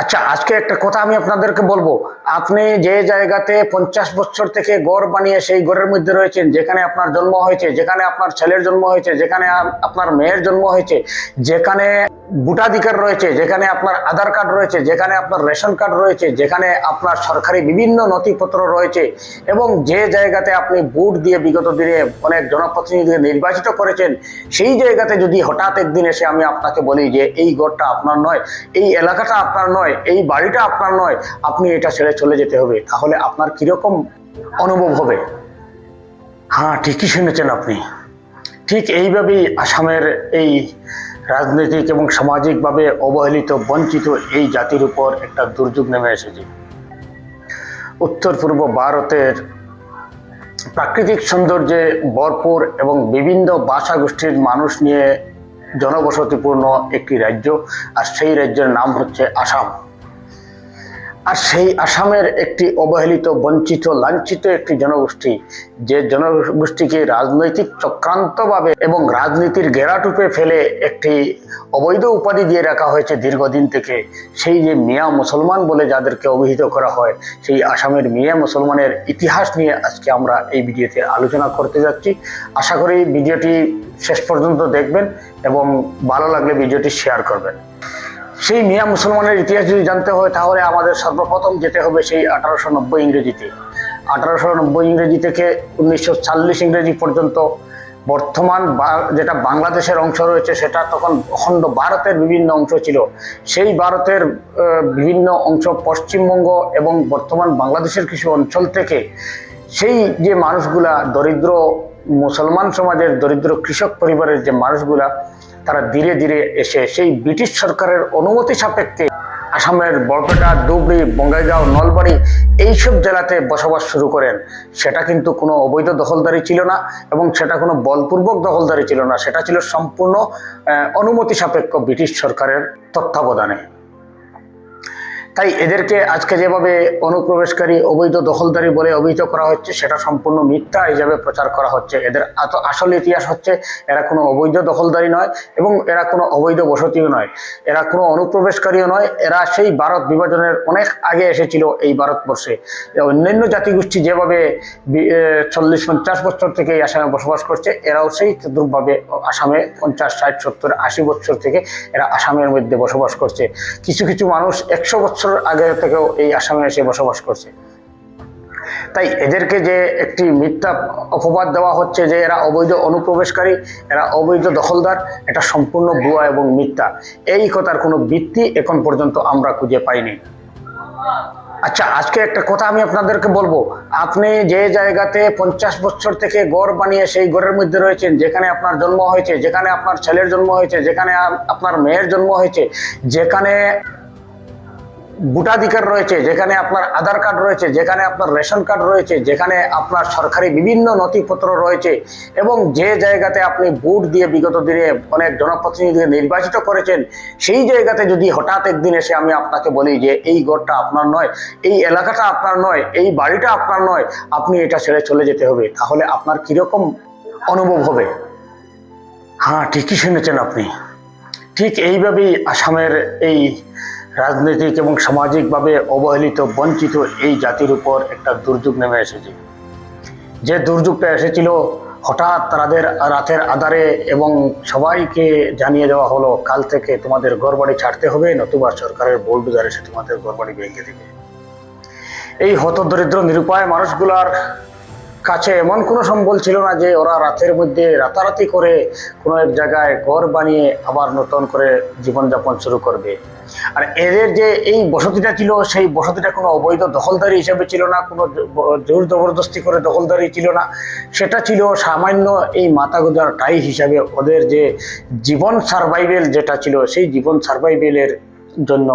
আচ্ছা আজকে একটা কথা আমি আপনাদেরকে বলব। আপনি যে জায়গাতে পঞ্চাশ বছর থেকে গড় বানিয়ে সেই গড়ের মধ্যে রয়েছেন, যেখানে আপনার জন্ম হয়েছে, যেখানে আপনার ছেলের জন্ম হয়েছে, যেখানে আপনার মেয়ের জন্ম হয়েছে, যেখানে ভোটাধিকার রয়েছে, যেখানে আপনার আধার কার্ড রয়েছে, যেখানে আপনার রেশন কার্ড রয়েছে, যেখানে আপনার সরকারি বিভিন্ন নথিপত্র রয়েছে এবং যে জায়গাতে আপনি ভোট দিয়ে বিগত দিনে অনেক জনপ্রতিনিধিকে নির্বাচিত করেছেন, সেই জায়গাতে যদি হঠাৎ একদিন এসে আমি আপনাকে বলি যে এই ঘরটা আপনার নয়, এই এলাকাটা আপনার নয়, এই বাড়িটা আপনার নয়, আপনি এটা ছেড়ে চলে যেতে হবে, তাহলে আপনার কীরকম অনুভব হবে? হ্যাঁ ঠিকই শুনেছেন আপনি। ঠিক এইভাবেই আসামের এই রাজনৈতিক এবং সামাজিকভাবে অবহেলিত, বঞ্চিত এই জাতির উপর একটা দুর্যোগ নেমে এসেছে। উত্তর পূর্ব ভারতের প্রাকৃতিক সৌন্দর্যে ভরপুর এবং বিভিন্ন ভাষা গোষ্ঠীর মানুষ নিয়ে জনবসতিপূর্ণ একটি রাজ্য, আর সেই রাজ্যের নাম হচ্ছে আসাম। আর সেই আসামের একটি অবহেলিত, বঞ্চিত, লাঞ্ছিত একটি জনগোষ্ঠী, যে জনগোষ্ঠীকে রাজনৈতিক চক্রান্তভাবে এবং রাজনীতির গেরাটুপে ফেলে একটি অবৈধ উপাধি দিয়ে রাখা হয়েছে দীর্ঘদিন থেকে, সেই যে মিয়া মুসলমান বলে যাদেরকে অভিহিত করা হয়, সেই আসামের মিয়া মুসলমানের ইতিহাস নিয়ে আজকে আমরা এই ভিডিওতে আলোচনা করতে যাচ্ছি। আশা করি ভিডিওটি শেষ পর্যন্ত দেখবেন এবং ভালো লাগলে ভিডিওটি শেয়ার করবেন। সেই মিয়া মুসলমানের ইতিহাস যদি জানতে হয়, তাহলে আমাদের সর্বপ্রথম যেতে হবে সেই আঠারোশো নব্বই ইংরেজিতে। আঠারোশো নব্বই ইংরেজি থেকে উনিশশো চল্লিশ ইংরেজি পর্যন্ত বর্তমান যেটা বাংলাদেশের অংশ রয়েছে, সেটা তখন অখণ্ড ভারতের বিভিন্ন অংশ ছিল। সেই ভারতের বিভিন্ন অংশ পশ্চিমবঙ্গ এবং বর্তমান বাংলাদেশের কিছু অঞ্চল থেকে সেই যে মানুষগুলা, দরিদ্র মুসলমান সমাজের দরিদ্র কৃষক পরিবারের যে মানুষগুলা তারা ধীরে ধীরে এসে সেই ব্রিটিশ সরকারের অনুমতি সাপেক্ষে আসামের বরপেটা, ধুবড়ি, বঙ্গাইগাঁও, নলবাড়ি এইসব জেলাতে বসবাস শুরু করেন। সেটা কিন্তু কোনো অবৈধ দখলদারি ছিল না এবং সেটা কোনো বলপূর্বক দখলদারি ছিল না। সেটা ছিল সম্পূর্ণ অনুমতি সাপেক্ষ ব্রিটিশ সরকারের তত্ত্বাবধানে। তাই এদেরকে আজকে যেভাবে অনুপ্রবেশকারী, অবৈধ দখলদারি বলে অভিহিত করা হচ্ছে, সেটা সম্পূর্ণ মিথ্যা হিসাবে প্রচার করা হচ্ছে। এদের আসল ইতিহাস হচ্ছে, এরা কোনো অবৈধ দখলদারি নয় এবং এরা কোনো অবৈধ বসতিও নয়। এরা কোনো অনুপ্রবেশকারীও নয়, এরা সেই ভারত বিভাজনের অনেক আগে এসেছিল এই ভারতবর্ষে। অন্যান্য জাতিগোষ্ঠী যেভাবে চল্লিশ, পঞ্চাশ বছর থেকে এই আসামে বসবাস করছে, এরাও সেই দুর্ভাবে আসামে পঞ্চাশ, ষাট, সত্তর, আশি বছর থেকে এরা আসামের মধ্যে বসবাস করছে। কিছু কিছু মানুষ একশো বছর আগে থেকেও এই আসামে এসে বসবাস করছে। তাই এদেরকে যে একটি মিথ্যা অপবাদ দেওয়া হচ্ছে যে এরা অবৈধ অনুপ্রবেশকারী, এরা অবৈধ দখলদার, এটা সম্পূর্ণ ভুয়া এবং মিথ্যা। এই কথার কোনো ভিত্তি এখন পর্যন্ত আমরা খুঁজে পাইনি। আচ্ছা আজকে একটা কথা আমি আপনাদেরকে বলব। আপনি যে জায়গাতে পঞ্চাশ বছর থেকে গড় বানিয়ে সেই গড়ের মধ্যে রয়েছেন, যেখানে আপনার জন্ম হয়েছে, যেখানে আপনার ছেলের জন্ম হয়েছে, যেখানে আপনার মেয়ের জন্ম হয়েছে, যেখানে ভোটাধিকার রয়েছে, যেখানে আপনার আধার কার্ড রয়েছে, যেখানে আপনার রেশন কার্ড রয়েছে, যেখানে আপনার সরকারি বিভিন্ন নথিপত্র রয়েছে এবং যে জায়গাতে আপনি ভোট দিয়ে বিগত দিনে অনেক জনপ্রতিনিধিকে নির্বাচিত করেছেন, সেই জায়গাতে যদি হঠাৎ একদিন এসে আমি আপনাকে বলি যে এই ঘরটা আপনার নয়, এই এলাকাটা আপনার নয়, এই বাড়িটা আপনার নয়, আপনি এটা ছেড়ে চলে যেতে হবে, তাহলে আপনার কীরকম অনুভব হবে? হ্যাঁ ঠিকই শুনেছেন আপনি। ঠিক এইভাবেই আসামের এই রাজনৈতিক এবং সামাজিকভাবে অবহেলিত, বঞ্চিত এই জাতির উপর একটা দুর্যোগ নেমে এসেছে। যে দুর্যোগটা এসেছিল, হঠাৎ তাদের রাতের আধারে এবং সবাইকে জানিয়ে দেওয়া হলো, কাল থেকে তোমাদের ঘরবাড়ি ছাড়তে হবে, নতুবা সরকারের বোল্ডোজার এসে তোমাদের ঘরবাড়ি ভেঙে দেবে। এই হতদরিদ্র, নিরুপায় মানুষগুলার কাছে এমন কোনো সম্বল ছিল না যে ওরা রাতের মধ্যে রাতারাতি করে কোনো এক জায়গায় ঘর বানিয়ে আবার নতুন করে জীবনযাপন শুরু করবে। আর এদের যে এই বসতিটা ছিল, সেই বসতিটা কোনো অবৈধ দখলদারি হিসেবে ছিল না, কোনো জোর জবরদস্তি করে দখলদারি ছিল না। সেটা ছিল সামান্য এই মাথা গোজার টাই হিসাবে ওদের যে জীবন সার্ভাইভেল যেটা ছিল, সেই জীবন সার্ভাইভেলের জন্য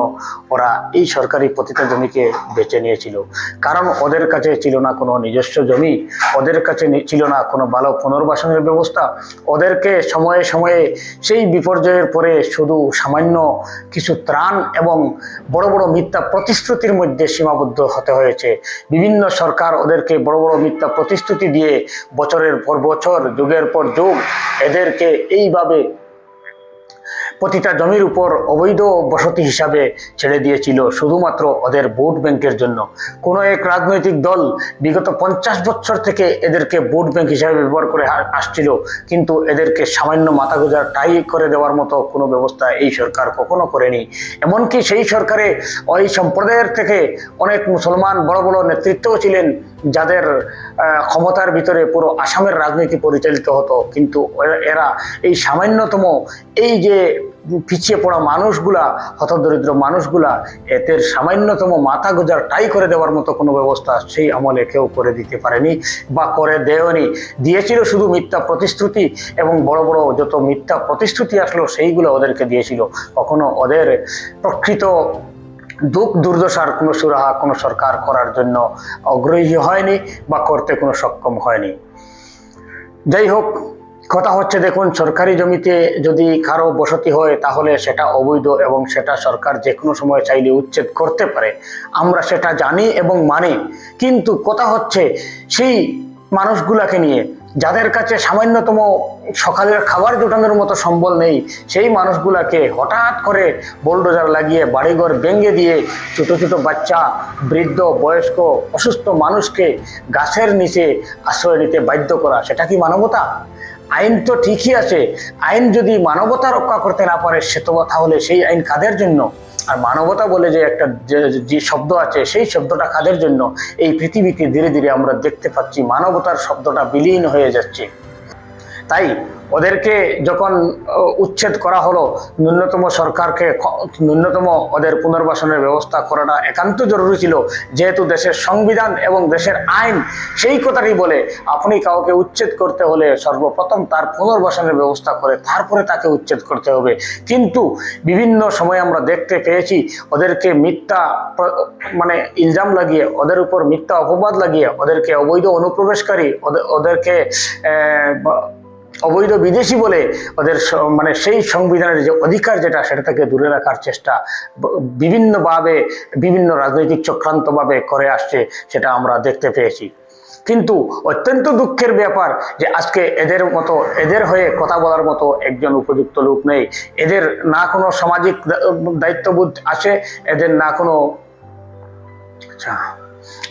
ওরা এই সরকারি পতিতা জমিকে বেছে নিয়েছিল। কারণ ওদের কাছে ছিল না কোনো নিজস্ব জমি, ওদের কাছে ছিল না কোনো ভালো পুনর্বাসনের ব্যবস্থা। ওদেরকে সময়ে সময়ে সেই বিপর্যয়ের পরে শুধু সামান্য কিছু ত্রাণ এবং বড় বড় মিথ্যা প্রতিশ্রুতির মধ্যে সীমাবদ্ধ হতে হয়েছে। বিভিন্ন সরকার ওদেরকে বড় বড় মিথ্যা প্রতিশ্রুতি দিয়ে বছরের পর বছর, যুগের পর যুগ, এদেরকে এইভাবে প্রতিটা জমির উপর অবৈধ বসতি হিসাবে ছেড়ে দিয়েছিল শুধুমাত্র ওদের ভোট ব্যাংকের জন্য। কোনো এক রাজনৈতিক দল বিগত পঞ্চাশ বছর থেকে এদেরকে ভোট ব্যাংক হিসাবে ব্যবহার করে আসছিল, কিন্তু এদেরকে সামান্য মাথা গোজার টাই করে দেওয়ার মতো কোনো ব্যবস্থা এই সরকার কখনো করেনি। এমনকি সেই সরকারে ওই সম্প্রদায়ের থেকে অনেক মুসলমান বড় বড় নেতৃত্বও ছিলেন, যাদের ক্ষমতার ভিতরে পুরো আসামের রাজনীতি পরিচালিত হতো। কিন্তু এরা- এই সামান্যতম এই যে পিছিয়ে পড়া মানুষগুলা, হতদরিদ্র মানুষগুলা, এদের সামান্যতম মাথা গোজার টাই করে দেওয়ার মতো কোনো ব্যবস্থা সেই আমলে কেউ করে দিতে পারেনি বা করে দেয়নি। দিয়েছিল শুধু মিথ্যা প্রতিশ্রুতি এবং বড় বড় যত মিথ্যা প্রতিশ্রুতি আসলো সেইগুলো ওদেরকে দিয়েছিল। কখনো ওদের প্রকৃত দুঃখ দুর্দশার কোনো সুরাহা, কোনো সরকার করার জন্য অগ্রহী হয়নি বা করতে কোনো সক্ষম হয়নি। যাই হোক, কথা হচ্ছে দেখুন, সরকারি জমিতে যদি কারও বসতি হয়, তাহলে সেটা অবৈধ এবং সেটা সরকার যে কোনো সময় চাইলে উচ্ছেদ করতে পারে। আমরা সেটা জানি এবং মানি। কিন্তু কথা হচ্ছে, সেই মানুষগুলাকে নিয়ে, যাদের কাছে সামান্যতম সকালের খাবার জোটানোর মতো সম্বল নেই, সেই মানুষগুলাকে হঠাৎ করে বোলডোজার লাগিয়ে বাড়িঘর ভেঙে দিয়ে ছোট ছোট বাচ্চা, বৃদ্ধ, বয়স্ক, অসুস্থ মানুষকে গাছের নিচে আশ্রয় নিতে বাধ্য করা, সেটা কি মানবতা? আইন তো ঠিকই আছে। আইন যদি মানবতা রক্ষা করতে না পারে, সে তো কথা তাহলে সেই আইন কাদের জন্য? আর মানবতা বলে যে একটা যে- যে শব্দ আছে, সেই শব্দটা কাদের জন্য? এই পৃথিবীতে ধীরে ধীরে আমরা দেখতে পাচ্ছি মানবতার শব্দটা বিলীন হয়ে যাচ্ছে। তাই ওদেরকে যখন উচ্ছেদ করা হলো, ন্যূনতম সরকারকে ন্যূনতম ওদের পুনর্বাসনের ব্যবস্থা করাটা একান্ত জরুরি ছিল। যেহেতু দেশের সংবিধান এবং দেশের আইন সেই কথাটি বলে, আপনি কাউকে উচ্ছেদ করতে হলে সর্বপ্রথম তার পুনর্বাসনের ব্যবস্থা করে, তারপরে তাকে উচ্ছেদ করতে হবে। কিন্তু বিভিন্ন সময় আমরা দেখতে পেয়েছি, ওদেরকে মিথ্যা মানে ইলজাম লাগিয়ে, ওদের উপর মিথ্যা অপবাদ লাগিয়ে, ওদেরকে অবৈধ অনুপ্রবেশকারী ওদের- ওদেরকে অবৈধ বিদেশি বলে ওদের মানে সেই সংবিধানের যে অধিকার যেটা, সেটা থেকে দূরে রাখার চেষ্টা বিভিন্নভাবে বিভিন্ন রাজনৈতিক চক্রান্তভাবে করে আসছে, সেটা আমরা দেখতে পেয়েছি। কিন্তু অত্যন্ত দুঃখের ব্যাপার যে আজকে এদের মতো, এদের হয়ে কথা বলার মতো একজন উপযুক্ত লোক নেই। এদের না কোনো সামাজিক দায়িত্ববোধ আছে, এদের না কোনো আচ্ছা।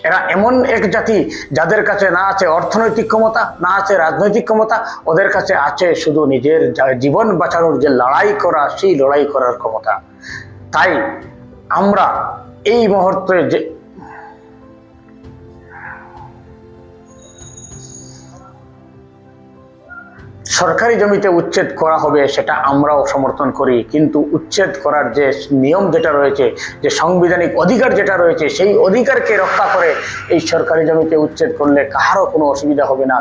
এরা এমন এক জাতি যাদের কাছে না আছে অর্থনৈতিক ক্ষমতা, না আছে রাজনৈতিক ক্ষমতা, ওদের কাছে আছে শুধু নিজের জীবন বাঁচানোর যে লড়াই করা, সেই লড়াই করার ক্ষমতা। তাই আমরা এই মুহূর্তে যে সরকারি জমিতে উচ্ছেদ করা হবে সেটা আমরাও সমর্থন করি, কিন্তু উচ্ছেদ করার যে নিয়ম যেটা রয়েছে, যে সাংবিধানিক অধিকার যেটা রয়েছে, সেই অধিকারকে রক্ষা করে এই সরকারি জমিতে উচ্ছেদ করলে কাহারও কোনো অসুবিধা হবে না।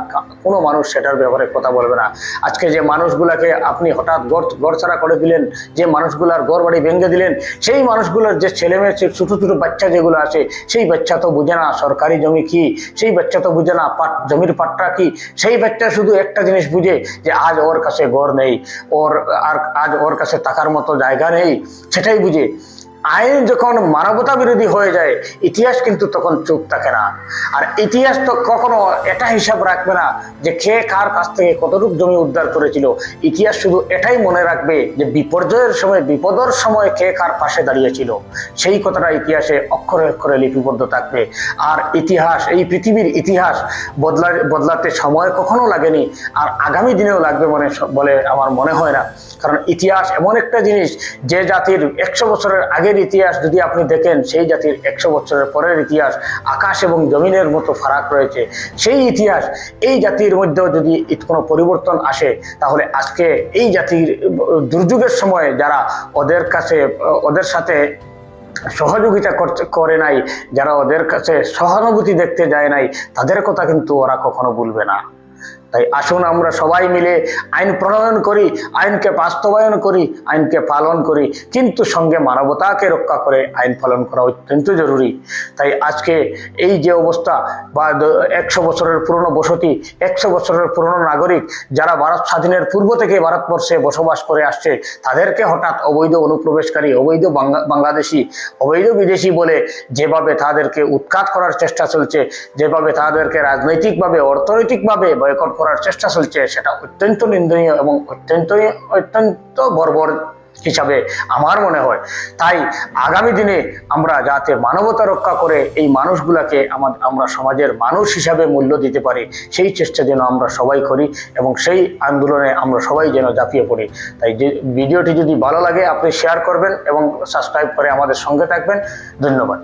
কোনো মানুষ সেটার ব্যাপারে কথা বলবে না। আজকে যে মানুষগুলাকে আপনি হঠাৎ গড় গড়ছাড়া করে দিলেন, যে মানুষগুলার গড় বাড়ি ভেঙে দিলেন, সেই মানুষগুলোর যে ছেলে মেয়ে ছোটো ছোটো বাচ্চা যেগুলো আছে, সেই বাচ্চা তো বুঝে না সরকারি জমি কি? সেই বাচ্চা তো বুঝে না পাট, জমির পাটটা কি? সেই বাচ্চা শুধু একটা জিনিস বুঝে যে আজ ওর কাছে ঘর নেই, ওর আর আজ ওর কাছে টাকার মতো জায়গা নেই, সেটাই বুঝে। আইন যখন মানবতা বিরোধী হয়ে যায়, ইতিহাস কিন্তু তখন চুপ থাকে না। আর ইতিহাস তো কখনো এটা হিসাব রাখবে না যে কে কার কাছ থেকে কতটুকু জমি উদ্ধার করেছিল। ইতিহাস শুধু এটাই মনে রাখবে যে বিপর্যয়ের সময়, বিপদর সময় কে কার পাশে দাঁড়িয়েছিল। সেই কথাটা ইতিহাসে অক্ষরে অক্ষরে লিপিবদ্ধ থাকবে। আর ইতিহাস, এই পৃথিবীর ইতিহাস বদলা বদলাতে সময় কখনো লাগেনি, আর আগামী দিনেও লাগবে মনে বলে আমার মনে হয় না। কারণ ইতিহাস এমন একটা জিনিস যে জাতির একশো বছরের আগের ইতিহাস যদি আপনি দেখেন, সেই জাতির একশো বছরের পরের ইতিহাস আকাশ এবং জমিনের মতো ফারাক রয়েছে। সেই ইতিহাস এই জাতির মধ্যেও যদি কোনো পরিবর্তন আসে, তাহলে আজকে এই জাতির দুর্যোগের সময় যারা ওদের কাছে, ওদের সাথে সহযোগিতা করে নাই, যারা ওদের কাছে সহানুভূতি দেখতে যায় নাই, তাদের কথা কিন্তু ওরা কখনো ভুলবে না। তাই আসুন আমরা সবাই মিলে আইন প্রণয়ন করি, আইনকে বাস্তবায়ন করি, আইনকে পালন করি। কিন্তু সঙ্গে মানবতাকে রক্ষা করে আইন পালন করা অত্যন্ত জরুরি। তাই আজকে এই যে অবস্থা বা একশো বছরের পুরনো বসতি, একশো বছরের পুরনো নাগরিক, যারা ভারত স্বাধীনের পূর্ব থেকে ভারতবর্ষে বসবাস করে আসছে, তাদেরকে হঠাৎ অবৈধ অনুপ্রবেশকারী, অবৈধ বাংলা- বাংলাদেশি, অবৈধ বিদেশি বলে যেভাবে তাদেরকে উৎখাত করার চেষ্টা চলছে, যেভাবে তাদেরকে রাজনৈতিকভাবে, অর্থনৈতিকভাবে বয়কট করার চেষ্টা চলছে, সেটা অত্যন্ত নিন্দনীয় এবং অত্যন্ত অত্যন্ত বর্বর হিসাবে আমার মনে হয়। তাই আগামী দিনে আমরা যাতে মানবতা রক্ষা করে এই মানুষগুলাকে আমার আমরা সমাজের মানুষ হিসাবে মূল্য দিতে পারি, সেই চেষ্টা যেন আমরা সবাই করি এবং সেই আন্দোলনে আমরা সবাই যেন ঝাঁপিয়ে পড়ি। তাই যে ভিডিওটি যদি ভালো লাগে, আপনি শেয়ার করবেন এবং সাবস্ক্রাইব করে আমাদের সঙ্গে থাকবেন। ধন্যবাদ।